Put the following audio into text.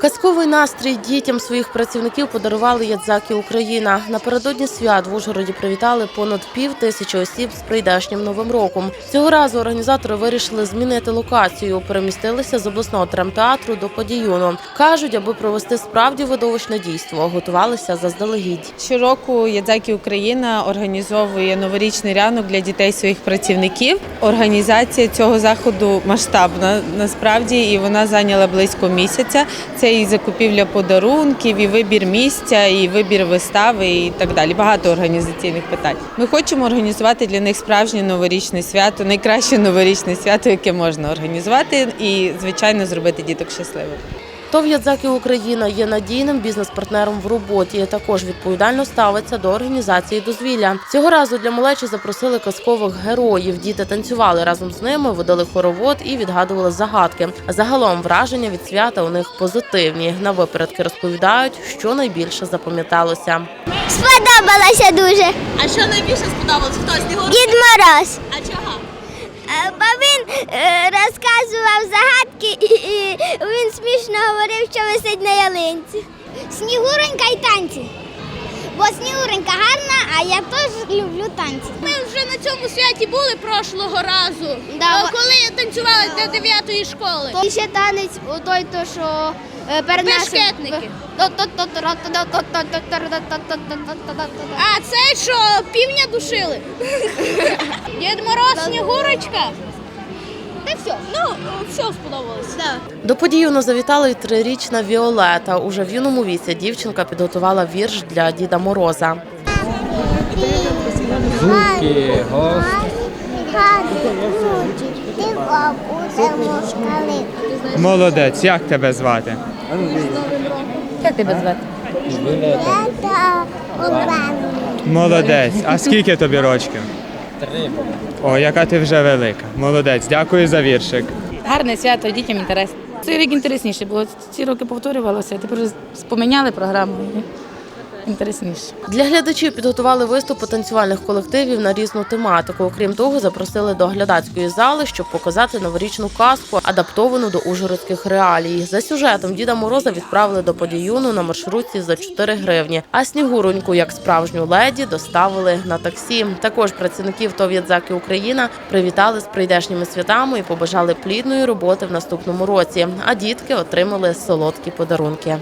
Казковий настрій дітям своїх працівників подарували Ядзаки Україна. Напередодні свят в Ужгороді привітали понад пів тисячі осіб з прийдешнім новим роком. Цього разу організатори вирішили змінити локацію. Перемістилися з обласного драмтеатру до подіюну. кажуть, аби провести справді видовищне дійство, готувалися заздалегідь. Щороку Ядзакі Україна організовує новорічний ранок для дітей своїх працівників. Організація цього заходу масштабна насправді, і вона зайняла близько місяця. Це і закупівля подарунків, і вибір місця, і вибір вистави, і так далі. Багато організаційних питань. Ми хочемо організувати для них справжнє новорічне свято, найкраще новорічне свято, яке можна організувати, і звичайно зробити діток щасливими. ТОВ «Ядзаки Україна є надійним бізнес-партнером в роботі. Також відповідально ставиться до організації дозвілля. Цього разу для малечі запросили казкових героїв. Діти танцювали разом з ними, водили хоровод і відгадували загадки. Загалом враження від свята у них позитивні. На випередки розповідають, що найбільше запам'яталося. Сподобалося дуже. А що найбільше сподобалось? Хто Снігур? Дід Мороз. А чого? Е, Бо він е, розказував загадки і, і він смішно що висить на ялинці. Снігуренька і танці. Бо Снігуренька гарна, а я теж люблю танці. Ми вже на цьому святі були прошлого разу, Да, е, ва- коли танцювали для 9 школи. І ще танець у той, то що е, Бешкетники. А це що, півня душили? Дід Мороз, Снігурочка. Та все. Ну, все сподобалось. До подіюну завітала й трирічна Віолета. Уже в юному віці дівчинка підготувала вірш для Діда Мороза. Звуки. Молодець, як тебе звати? Молодець. А скільки тобі рочків? Три. О, яка ти вже велика. Молодець, дякую за віршик. Гарне свято, дітям інтерес. Цей рік інтересніше, бо ці роки повторювалося, тепер вже поміняли програму. Інтересніше. Для глядачів підготували виступи танцювальних колективів на різну тематику. Окрім того, запросили до глядацької зали, щоб показати новорічну казку, адаптовану до ужгородських реалій. За сюжетом Діда Мороза відправили до подіюну на маршрутці за 4 гривні. А снігуроньку, як справжню леді, доставили на таксі. Також працівників ТОВ «Ядзаки Україна привітали з прийдешніми святами і побажали плідної роботи в наступному році. А дітки отримали солодкі подарунки.